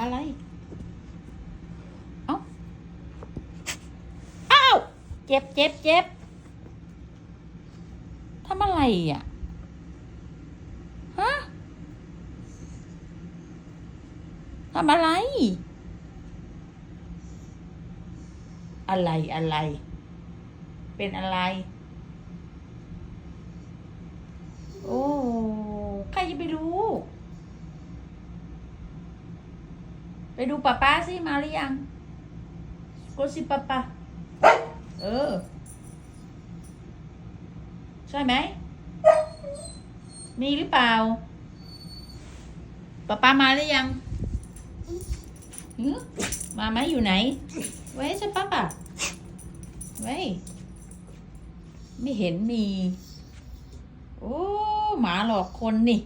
อะไร เอ้า อ้าว เจ็บเจ็บเจ็บทำอะไรอะ ฮะ ทำอะไร อะไรอะไร เป็นอะไร โอ้ ใครจะไปรู้ ไปดูป้าป้าสิมาหรือยังกดสิป้าป้าเออ ใช่ไหม มีหรือเปล่าป้าป้ามาหรือยังมาไหมอยู่ไหน เว้ยใช่ป้าป้าเว้ยไม่เห็นมี โอ้ หมาหลอกคนนี่